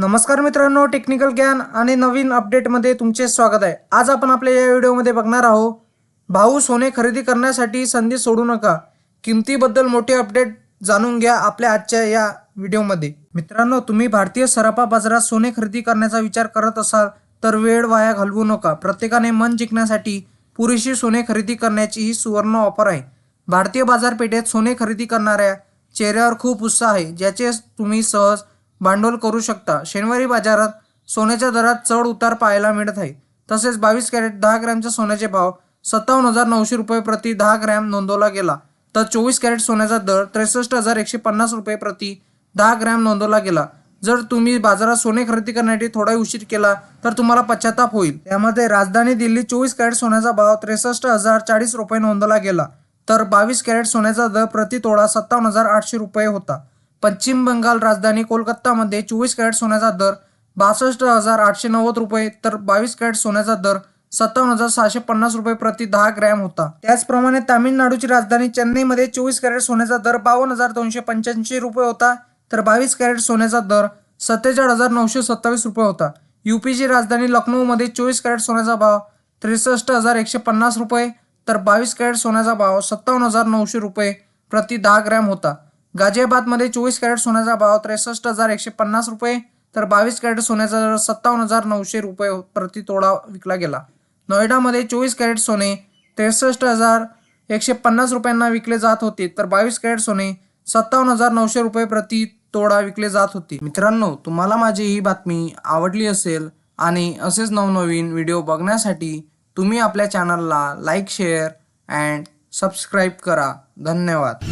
नमस्कार मित्रांनो टेक्निकल ज्ञान आणि नवीन अपडेटमध्ये तुमचे स्वागत आहे. आज आपण आपल्या या व्हिडिओमध्ये बघणार आहोत भाऊ सोने खरेदी करण्यासाठी संधी सोडू नका किमतीबद्दल मोठे अपडेट जाणून घ्या आपल्या आजच्या या व्हिडिओमध्ये. मित्रांनो तुम्ही भारतीय सराफा बाजारात सोने खरेदी करण्याचा विचार करत असाल तर वेळ वाया घालवू नका. प्रत्येकाने मन जिंकण्यासाठी पुरेशी सोने खरेदी करण्याची ही सुवर्ण ऑफर आहे. भारतीय बाजारपेठेत सोने खरेदी करणाऱ्या चेहऱ्यावर खूप उत्साह आहे ज्याचे तुम्ही सहज भांडवल करू शकता. शनिवारी बाजारात सोन्याच्या दरात चढ उतार पाहायला मिळत आहे. तसेच बावीस कॅरेट दहा ग्रॅमच्या सोन्याचे भाव सत्तावन्न हजार नऊशे रुपये प्रति दहा ग्रॅम नोंदवला गेला. तर चोवीस कॅरेट सोन्याचा दर त्रेसष्ट हजार एकशे पन्नास रुपये प्रति दहा ग्रॅम नोंदवला गेला. जर तुम्ही बाजारात सोने खरेदी करण्यासाठी थोडा उशीर केला तर तुम्हाला पश्चाताप होईल. त्यामध्ये राजधानी दिल्ली चोवीस कॅरेट सोन्याचा भाव त्रेसष्ट हजार चाळीस रुपये नोंदवला गेला. तर बावीस कॅरेट सोन्याचा दर प्रति तोळा सत्तावन्न हजार आठशे रुपये होता. पश्चिम बंगाल राजधानी कोलकातामध्ये चोवीस कॅरेट सोन्याचा दर बासष्ट हजार आठशे नव्वद रुपये तर बावीस कॅरेट सोन्याचा दर सत्तावन्न हजार सहाशे पन्नास रुपये प्रति दहा ग्रॅम होता. त्याचप्रमाणे तामिळनाडूची राजधानी चेन्नईमध्ये चोवीस कॅरेट सोन्याचा दर बावन्न हजार दोनशे पंच्याऐंशी रुपये होता तर बावीस कॅरेट सोन्याचा दर सत्तेचाळीस हजार नऊशे सत्तावीस रुपये होता. युपीची राजधानी लखनौमध्ये चोवीस कॅरेट सोन्याचा भाव त्रेसष्ट हजार एकशे पन्नास रुपये तर बावीस कॅरेट सोन्याचा भाव सत्तावन्न हजार नऊशे रुपये प्रति दहा ग्रॅम होता. गाझियाबादमध्ये चोवीस कॅरेट सोन्याचा भाव त्रेसष्ट हजार एकशे पन्नास रुपये तर बावीस कॅरेट सोन्याचा दर सत्तावन्न हजार नऊशे रुपये प्रति तोडा विकला गेला. नोएडामध्ये चोवीस कॅरेट सोने त्रेसष्ट हजार एकशे पन्नास रुपयांना विकले जात होते तर बावीस कॅरेट सोने सत्तावन्न हजार नऊशे रुपये प्रति तोडा विकले जात होते. मित्रांनो तुम्हाला माझी ही बातमी आवडली असेल आणि असेच नवनवीन व्हिडिओ बघण्यासाठी तुम्ही आपल्या चॅनलला लाईक शेअर अँड सबस्क्राईब करा. धन्यवाद.